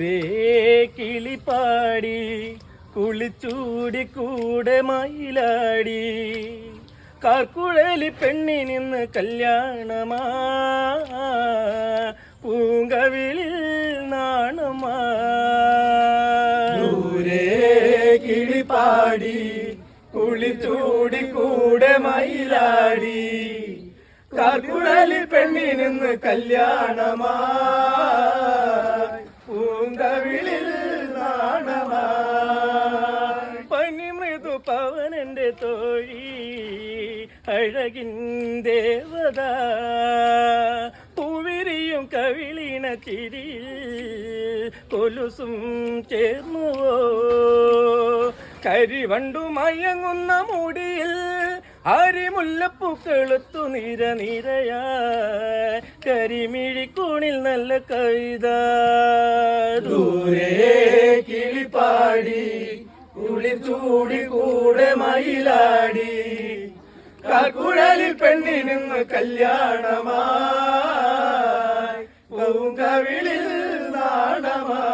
ദൂരെ കിളിപ്പാടി. കുളിച്ചൂടി കൂടെ മയിലാടി. കാർക്കുഴലി പെണ്ണിനിന്ന് കല്യാണമാ. പൂങ്കവിളിൽ നാണമാ. ദൂരെ കിളിപ്പാടി. കുളിച്ചൂടി കൂടെ മയിലാടി. കാർക്കുഴലിൽ പെണ്ണിനിന്ന് കല്യാണമാ. പവനന്റെ തോഴി അഴകിൻ ദേവത. പൂവിരിയും കവിളിന ചിരി കൊലുസും ചേർന്നുവോ? കരിവണ്ടു മയങ്ങുന്ന മുടിയിൽ അരിമുല്ലപ്പൂക്കളുത്തു നിര നിരയാ. കരിമിഴിക്കൂണിൽ നല്ല കവിത. ദൂരെ കിളിപ്പാടി കുളിച്ചൂടി കൂടെ മയിലാടി. കാക്കുഴലിൽ പെണ്ണിനിന്ന് കല്യാണമായി. പൂങ്കവിളിൽ നാണമായി.